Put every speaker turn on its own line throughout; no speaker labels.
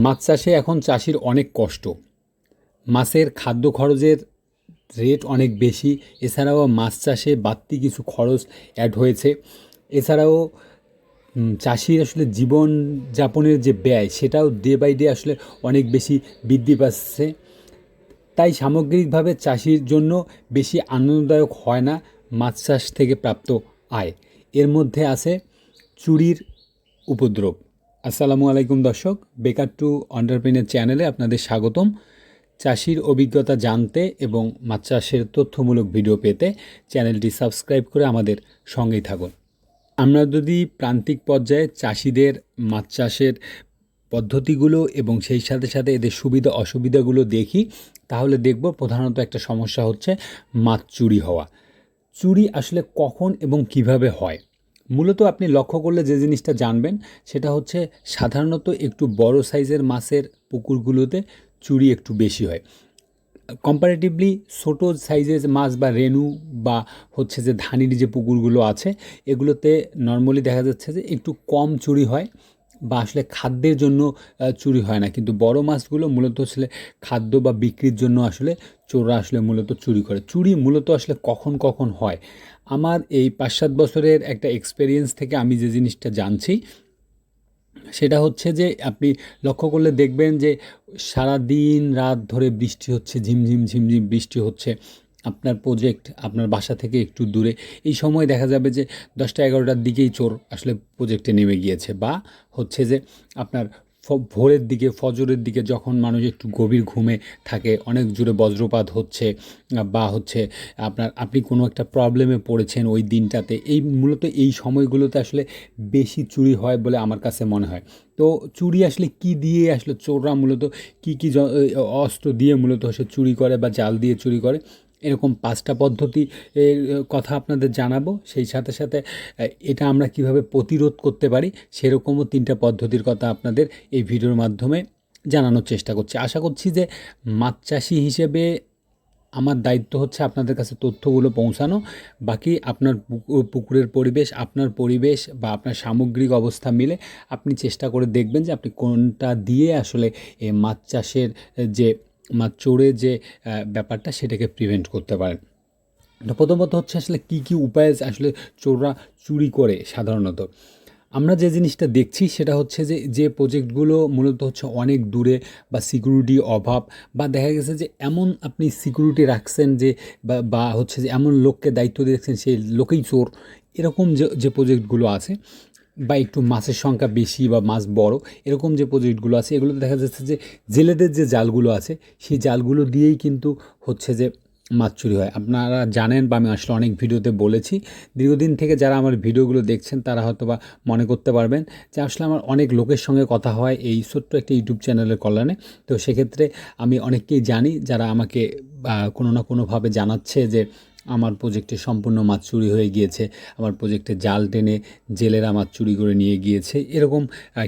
মাছ চাষে এখন চাষির অনেক কষ্ট। মাছের খাদ্য খরচের রেট অনেক বেশি। এছাড়াও মাছ চাষে বাড়তি কিছু খরচ অ্যাড হয়েছে। এছাড়াও চাষির আসলে জীবন যাপনের যে ব্যয়, সেটাও ডে বাই ডে আসলে অনেক বেশি বৃদ্ধি পাচ্ছে। তাই সামগ্রিকভাবে চাষির জন্য বেশি আনন্দদায়ক হয় না মাছ চাষ থেকে প্রাপ্ত আয়। এর মধ্যে আছে চুরির উপদ্রব। আসসালামু আলাইকুম দর্শক, বেকার টু অন্টারপ্রিনের চ্যানেলে আপনাদের স্বাগতম। চাষির অভিজ্ঞতা জানতে এবং মাছ চাষের তথ্যমূলক ভিডিও পেতে চ্যানেলটি সাবস্ক্রাইব করে আমাদের সঙ্গেই থাকুন। আমরা যদি প্রান্তিক পর্যায়ে চাষিদের মাছ চাষের পদ্ধতিগুলো এবং সেই সাথে সাথে এদের সুবিধা অসুবিধাগুলো দেখি, তাহলে দেখব প্রধানত একটা সমস্যা হচ্ছে মাছ চুরি হওয়া। চুরি আসলে কখন এবং কীভাবে হয়? মূলত আপনি লক্ষ্য করলে যে জিনিসটা জানবেন, সেটা হচ্ছে সাধারণত একটু বড় সাইজের মাছের পুকুরগুলোতে চুরি একটু বেশি হয়। কম্পারেটিভলি ছোটো সাইজের মাছ বা রেনু বা হচ্ছে যে ধানির যে পুকুরগুলো আছে, এগুলোতে নর্মালি দেখা যাচ্ছে যে একটু কম চুরি হয় বা আসলে খাদ্যের জন্য চুরি হয় না। কিন্তু বড় মাছগুলো মূলত আসলে খাদ্য বা বিক্রির জন্য আসলে চোররা আসলে মূলত চুরি করে। চুরি মূলত আসলে কখন কখন হয়? আমার এই পাঁচ সাত বছরের একটা এক্সপেরিয়েন্স থেকে আমি যে জিনিসটা জানছি, সেটা হচ্ছে যে আপনি লক্ষ্য করলে দেখবেন যে সারা দিন রাত ধরে বৃষ্টি হচ্ছে, ঝিমঝিম ঝিমঝিম বৃষ্টি হচ্ছে। আপনার প্রজেক্ট আপনার বাসা থেকে একটু দূরে। এই সময় দেখা যাবে যে দশটা এগারোটার দিকেই চোর আসলে প্রজেক্টে নেমে গিয়েছে বা হচ্ছে যে আপনার ভোরের দিকে, ফজরের দিকে যখন মানুষ একটু গভীর ঘুমে থাকে, অনেক জোরে বজ্রপাত হচ্ছে বা হচ্ছে আপনার, আপনি কোনো একটা প্রবলেমে পড়েছেন ওই দিনটাতে, এই মূলত এই সময়গুলোতে আসলে বেশি চুরি হয় বলে আমার কাছে মনে হয়। তো চুরি আসলে কি দিয়ে আসলে চোররা মূলত কি কি অস্ত্র দিয়ে মূলত সে চুরি করে বা জাল দিয়ে চুরি করে? এরকম পাঁচটা পদ্ধতি এর কথা আপনাদের জানাব। সেই সাথে সাথে এটা আমরা কীভাবে প্রতিরোধ করতে পারি সেরকমও তিনটা পদ্ধতির কথা আপনাদের এই ভিডিওর মাধ্যমে জানানোর চেষ্টা করছি। আশা করছি যে মাছ চাষি হিসেবে আমার দায়িত্ব হচ্ছে আপনাদের কাছে তথ্যগুলো পৌঁছানো। বাকি আপনার পুকুরের পরিবেশ, আপনার পরিবেশ বা আপনার সামগ্রিক অবস্থা মিলে আপনি চেষ্টা করে দেখবেন যে আপনি কোনটা দিয়ে আসলে মাছ চাষের যে চোরের যে ব্যাপারটা সেটাকে প্রিভেন্ট করতে পারেন। প্রথমত হচ্ছে আসলে কী কী উপায়ে আসলে চোররা চুরি করে সাধারণত? আমরা যে জিনিসটা দেখছি সেটা হচ্ছে যে যে প্রজেক্টগুলো মূলত হচ্ছে অনেক দূরে বা সিকিউরিটি অভাব বা দেখা গেছে যে এমন আপনি সিকিউরিটি রাখছেন যে, বা বা হচ্ছে যে এমন লোককে দায়িত্ব দিয়েছেন সেই লোকেই চোর, এরকম যে যে প্রজেক্টগুলো আছে। বা একটু মাছের সংখ্যা বেশি বা মাছ বড়, এরকম যে প্রজেক্টগুলো আছে, এগুলোতে দেখা যাচ্ছে যে জেলেদের যে জালগুলো আছে, সেই জালগুলো দিয়েই কিন্তু হচ্ছে যে মাছ চুরি হয়। আপনারা জানেন বা আমি আসলে অনেক ভিডিওতে বলেছি, দীর্ঘদিন থেকে যারা আমার ভিডিওগুলো দেখছেন, তারা হয়তো বা মনে করতে পারবেন যে আসলে আমার অনেক লোকের সঙ্গে কথা হয় এই ছোট্ট একটা ইউটিউব চ্যানেলের কল্যাণে। তো সেক্ষেত্রে আমি অনেককেই জানি যারা আমাকে কোনো না কোনোভাবে জানাচ্ছে যে আমার প্রজেক্টে সম্পূর্ণ মাছ চুরি হয়ে গিয়েছে, আমার প্রজেক্টে জাল টেনে জেলেরা মাছ চুরি করে নিয়ে গিয়েছে, এরকম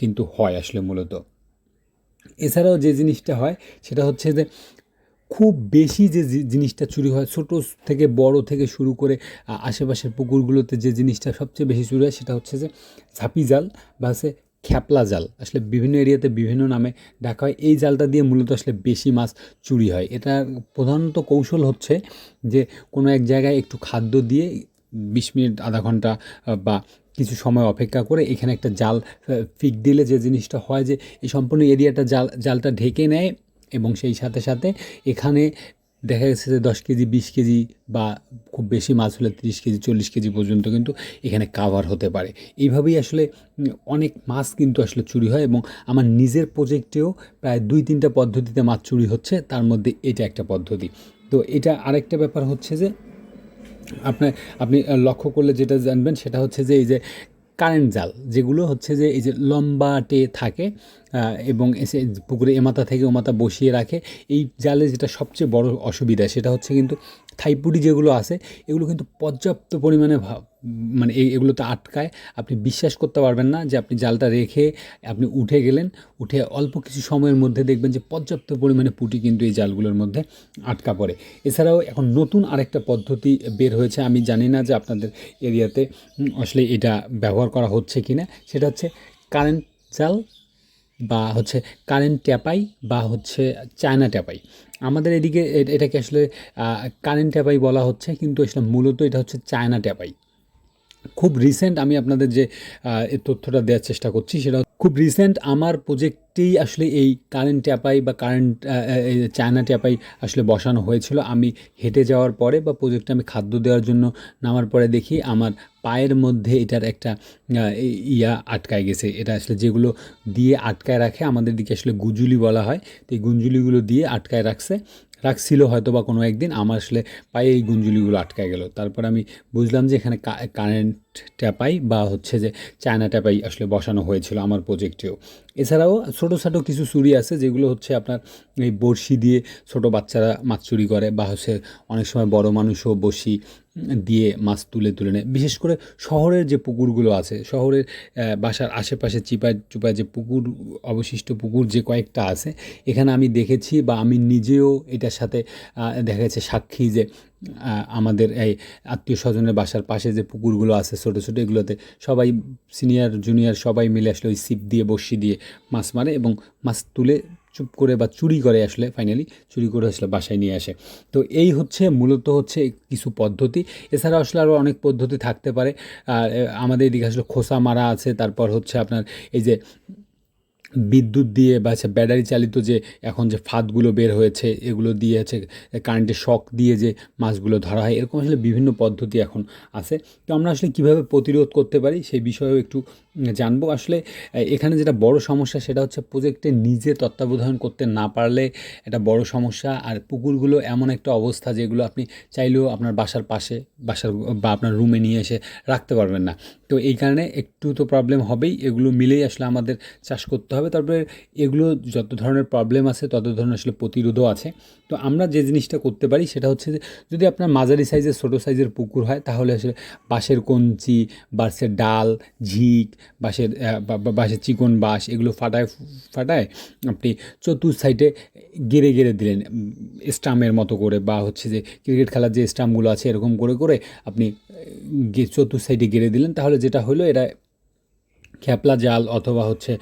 কিন্তু হয় আসলে মূলত। এছাড়াও যে জিনিসটা হয়, সেটা হচ্ছে যে খুব বেশি যে জিনিসটা চুরি হয়, ছোট থেকে বড় থেকে শুরু করে আশেপাশের পুকুরগুলোতে যে জিনিসটা সবচেয়ে বেশি চুরি হয়, সেটা হচ্ছে যে ঝাঁপি জাল বা হচ্ছে খ্যাপলা জাল। আসলে বিভিন্ন এরিয়াতে বিভিন্ন নামে ডাকা হয়। এই জালটা দিয়ে মূলত আসলে বেশি মাছ চুরি হয়। এটার প্রধানত কৌশল হচ্ছে যে কোনো এক জায়গায় একটু খাদ্য দিয়ে বিশ মিনিট, আধা ঘণ্টা বা কিছু সময় অপেক্ষা করে এখানে একটা জাল ফিক দিলে যে জিনিসটা হয় যে এই সম্পূর্ণ এরিয়াটা জাল, জালটা ঢেকে নেয় এবং সেই সাথে সাথে এখানে দেখা গেছে যে দশ কেজি, বিশ কেজি বা খুব বেশি মাছ হলে তিরিশ কেজি, চল্লিশ কেজি পর্যন্ত কিন্তু এখানে কাভার হতে পারে। এইভাবেই আসলে অনেক মাছ কিন্তু আসলে চুরি হয় এবং আমার নিজের প্রজেক্টেও প্রায় দুই তিনটা পদ্ধতিতে মাছ চুরি হচ্ছে, তার মধ্যে এটা একটা পদ্ধতি। তো এটা আরেকটা ব্যাপার হচ্ছে যে আপনার, আপনি লক্ষ্য করলে যেটা জানবেন সেটা হচ্ছে যে এই যে কারেন্ট জাল, যেগুলো হচ্ছে যে এই যে লম্বাটে থাকে এবং এসে পুকুরে এমাথা থেকে ওমাথা বসিয়ে রাখে। এই জালে যেটা সবচেয়ে বড় অসুবিধা, সেটা হচ্ছে কিন্তু থাইপুরি যেগুলো আছে, এগুলো কিন্তু পর্যাপ্ত পরিমাণে মানে এগুলোতে আটকায়। আপনি বিশ্বাস করতে পারবেন না যে আপনি জালটা রেখে আপনি উঠে গেলেন, উঠে অল্প কিছু সময়ের মধ্যে দেখবেন যে পর্যাপ্ত পরিমাণে পুঁটি কিন্তু এই জালগুলোর মধ্যে আটকা পড়ে। এছাড়াও এখন নতুন আরেকটা পদ্ধতি বের হয়েছে। আমি জানি না যে আপনাদের এরিয়াতে আসলে এটা ব্যবহার করা হচ্ছে কি না সেটা হচ্ছে কারেন্ট জাল বা হচ্ছে কারেন্ট ট্যাপাই বা হচ্ছে চায়না ট্যাপাই। আমাদের এদিকে এটাকে আসলে কারেন্ট ট্যাপাই বলা হচ্ছে, কিন্তু আসলে মূলত এটা হচ্ছে চায়না ট্যাপাই। খুব রিসেন্ট আমি আপনাদের যে তথ্যটা দেওয়ার চেষ্টা করছি, সেটা খুব রিসেন্ট আমার প্রজেক্টেই আসলে এই কারেন্ট ট্যাপাই বা কারেন্ট চায়না ট্যাপাই আসলে বসানো হয়েছিল। আমি হেঁটে যাওয়ার পরে বা প্রজেক্টে আমি খাদ্য দেওয়ার জন্য নামার পরে দেখি আমার পায়ের মধ্যে এটার একটা ইয়া আটকায় গেছে। এটা আসলে যেগুলো দিয়ে আটকায় রাখে, আমাদের দিকে আসলে গুজুলি বলা হয়, তো এই গুঞ্জুলিগুলো দিয়ে আটকায় রাখছে। রাখছিল হয়তো বা কোনো একদিন, আমার আসলে পায়ে এই গুঞ্জুলিগুলো আটকায় গেল। তারপর আমি বুঝলাম যে এখানে কারেন্ট ট্যাপাই বা হচ্ছে যে চায়না ট্যাপাই আসলে বসানো হয়েছিল আমার প্রজেক্টেও এছাড়াও ছোটো ছোটো কিছু চুরি আছে যেগুলো হচ্ছে আপনার এই বড়শি দিয়ে ছোটো বাচ্চারা মাছ চুরি করে বা হচ্ছে অনেক সময় বড় মানুষও বসি দিয়ে মাছ তুলে তুলে নেয়। বিশেষ করে শহরের যে পুকুরগুলো আছে, শহরের বাসার আশেপাশে চিপায় চুপায় যে পুকুর, অবশিষ্ট পুকুর যে কয়েকটা আছে, এখানে আমি দেখেছি বা আমি নিজেও এটার সাথে দেখা যাচ্ছে সাক্ষী যে আমাদের এই আত্মীয় স্বজনের বাসার পাশে যে পুকুরগুলো আছে ছোটো ছোটো, এগুলোতে সবাই সিনিয়র জুনিয়র সবাই মিলে আসলে ওই সিপ দিয়ে, বড়শি দিয়ে মাছ মারে এবং মাছ তুলে চুপ করে বা চুরি করে আসলে ফাইনালি চুরি করে আসলে বাসায় নিয়ে আসে। তো এই হচ্ছে মূলত হচ্ছে কিছু পদ্ধতি। এছাড়া আসলে আরও অনেক পদ্ধতি থাকতে পারে। আর আমাদের এদিকে আসলে খোসা মারা আছে, তারপর হচ্ছে আপনার এই যে বিদ্যুৎ দিয়ে বা হচ্ছে ব্যাটারি চালিত যে এখন যে ফাঁদগুলো বের হয়েছে, এগুলো দিয়ে হচ্ছে কারেন্টের শক দিয়ে যে মাছগুলো ধরা হয়, এরকম আসলে বিভিন্ন পদ্ধতি এখন আছে। তো আমরা আসলে কীভাবে প্রতিরোধ করতে পারি সেই বিষয়েও একটু জানব। আসলে এখানে যেটা বড় সমস্যা সেটা হচ্ছে প্রজেক্টে নিজে তত্ত্বাবধান করতে না পারলে এটা বড় সমস্যা। আর পুকুরগুলো এমন একটা অবস্থা যেগুলো আপনি চাইলেও আপনার বাসার পাশে, বাসার বা আপনার রুমে নিয়ে এসে রাখতে পারবেন না। তো এই কারণে একটু তো প্রবলেম হবেই। এগুলো মিলেই আসলে আমাদের চাষ করতে হবে। তারপরে এগুলো যত ধরনের প্রবলেম আছে তত ধরনের আসলে প্রতিরোধও আছে। তো আমরা যে জিনিসটা করতে পারি সেটা হচ্ছে যে যদি আপনার মাঝারি সাইজের ছোটো সাইজের পুকুর হয় তাহলে আসলে বাঁশের কঞ্চি বাঁশের ডাল ঝিক বাঁশের বাঁশের চিকন বাঁশ এগুলো ফাটায় ফাটায় আপনি চতুর্থ সাইডে গেড়ে গেড়ে দিলেন স্টামের মতো করে বা হচ্ছে যে ক্রিকেট খেলার যে স্টাম্পগুলো আছে এরকম করে করে আপনি আহ, গে- চতুর সাইডে গেড়ে দিলেন তাহলে যেটা হলো এরা খ্যাপলা জাল অথবা হচ্ছে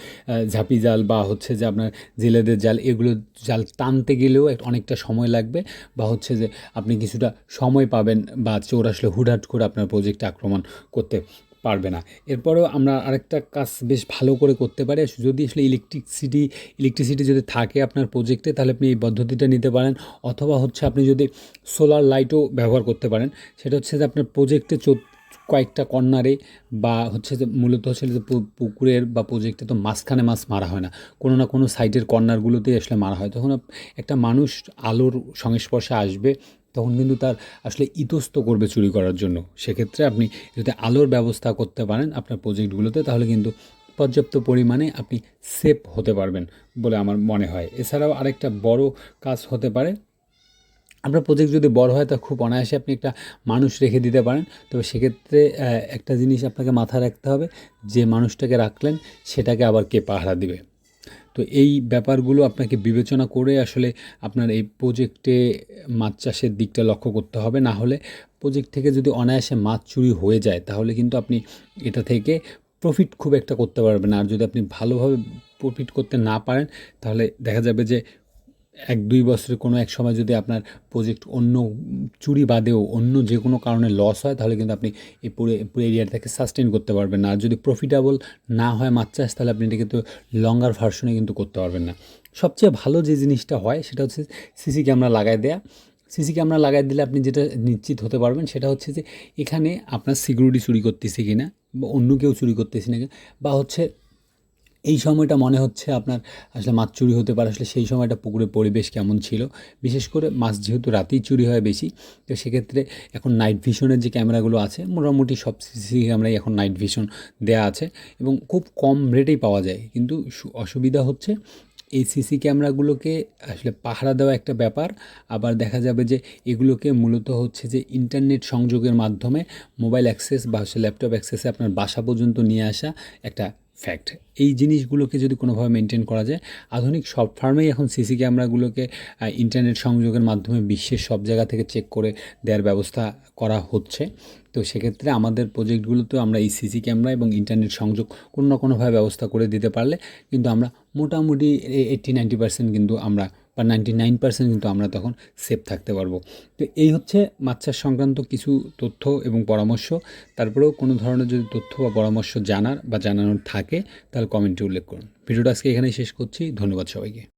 ঝাঁপি জাল বা হচ্ছে যে আপনার জেলেদের জাল, এগুলো জাল টানতে গেলেও অনেকটা সময় লাগবে বা হচ্ছে যে আপনি কিছুটা সময় পাবেন বা চোর আসলে হুটহাট করে আপনার প্রজেক্টে আক্রমণ করতে পারবে না। এরপরেও আমরা আরেকটা কাজ বেশ ভালো করে করতে পারি। যদি আসলে ইলেকট্রিসিটি ইলেকট্রিসিটি যদি থাকে আপনার প্রজেক্টে তাহলে আপনি এই পদ্ধতিটা নিতে পারেন। অথবা হচ্ছে আপনি যদি সোলার লাইটও ব্যবহার করতে পারেন, সেটা হচ্ছে যে আপনার প্রজেক্টে কয়েকটা কর্নারে বা হচ্ছে যে মূলত হচ্ছে যে পুকুরের বা প্রজেক্টে তো মাঝখানে মাছ মারা হয় না। কোনো না কোনো সাইডের কর্নারগুলোতেই আসলে মারা হয়। তখন একটা মানুষ আলোর সংস্পর্শে আসবে, তখন কিন্তু তার আসলে ইতস্ত করবে চুরি করার জন্য। সেক্ষেত্রে আপনি যদি আলোর ব্যবস্থা করতে পারেন আপনার প্রজেক্টগুলোতে তাহলে কিন্তু পর্যাপ্ত পরিমাণে আপনি সেফ হতে পারবেন বলে আমার মনে হয়। এছাড়াও আরেকটা বড় কাজ হতে পারে আপনার প্রজেক্ট যদি বড় হয়, তা খুব অনায়াসে আপনি একটা মানুষ রেখে দিতে পারেন। তবে সেক্ষেত্রে একটা জিনিস আপনাকে মাথায় রাখতে হবে, যে মানুষটাকে রাখলেন, সেটাকে আবার কে পাহারা দিবে? তো এই ব্যাপারগুলো আপনাকে বিবেচনা করে আসলে আপনার এই প্রজেক্টে মাছ চাষের দিকটা লক্ষ্য করতে হবে। না হলে প্রজেক্ট থেকে যদি অনায়াসে মাছ চুরি হয়ে যায়, তাহলে কিন্তু আপনি এটা থেকে প্রফিট খুব একটা করতে পারবেন আর যদি আপনি ভালোভাবে প্রফিট করতে না পারেন, তাহলে দেখা যাবে যে এক, দুই বছরে কোনো এক সময় যদি আপনার প্রজেক্ট অন্য চুরি বাদেও অন্য যে কোনো কারণে লস হয়, তাহলে কিন্তু আপনি এই পুরো পুরো এরিয়াটাকে সাস্টেন করতে পারবেন না। আর যদি প্রফিটেবল না হয় মাছ চাষ তাহলে আপনি এটা কিন্তু লঙ্গার ভার্সনে কিন্তু করতে পারবেন না। সবচেয়ে ভালো যে জিনিসটা হয়, সেটা হচ্ছে সিসি ক্যামেরা লাগাই দেয়া। সিসি ক্যামেরা লাগাই দিলে আপনি যেটা নিশ্চিত হতে পারবেন, সেটা হচ্ছে যে এখানে আপনার সিকিউরিটি চুরি করতেছে কিনা, বা অন্য কেউ চুরি করতেছে না বা হচ্ছে এই সময়টা মনে হচ্ছে আপনার আসলে মাছ চুরি হতে পারে, আসলে সেই সময়টা পুকুরের পরিবেশ কেমন ছিল। বিশেষ করে মাছ যেহেতু রাতেই চুরি হয় বেশি, তো সেক্ষেত্রে এখন নাইট ভিশনের যে ক্যামেরাগুলো আছে, মোটামুটি সব সিসি ক্যামেরাই এখন নাইট ভিশন দেয়া আছে এবং খুব কম রেটেই পাওয়া যায়। কিন্তু অসুবিধা হচ্ছে এই সিসি ক্যামেরাগুলোকে আসলে পাহারা দেওয়া একটা ব্যাপার। আবার দেখা যাবে যে এগুলোকে মূলত হচ্ছে যে ইন্টারনেট সংযোগের মাধ্যমে মোবাইল অ্যাক্সেস বা ল্যাপটপ অ্যাক্সেসে আপনার বাসা পর্যন্ত নিয়ে আসা একটা ফ্যাক্ট এই জিনিসগুলোকে যদি কোনোভাবে মেনটেন করা যায়, আধুনিক সব ফার্মেই এখন সিসি ক্যামেরাগুলোকে ইন্টারনেট সংযোগের মাধ্যমে বিশ্বের সব জায়গা থেকে চেক করে দেওয়ার ব্যবস্থা করা হচ্ছে। তো সেক্ষেত্রে আমাদের প্রজেক্টগুলোতেও আমরা এই সিসি ক্যামেরা এবং ইন্টারনেট সংযোগ কোনো না কোনোভাবে ব্যবস্থা করে দিতে পারলে কিন্তু আমরা মোটামুটি এইট্টি নাইনটি পার্সেন্ট কিন্তু আমরা বা নাইনটি নাইন পার্সেন্ট কিন্তু আমরা তখন সেফ থাকতে পারব। তো এই হচ্ছে মাছ চাষ সংক্রান্ত কিছু তথ্য এবং পরামর্শ। তারপরেও কোনো ধরনের যদি তথ্য বা পরামর্শ জানার বা জানানোর থাকে, তাহলে কমেন্টে উল্লেখ করুন। ভিডিওটা আজকে এখানেই শেষ করছি। ধন্যবাদ সবাইকে।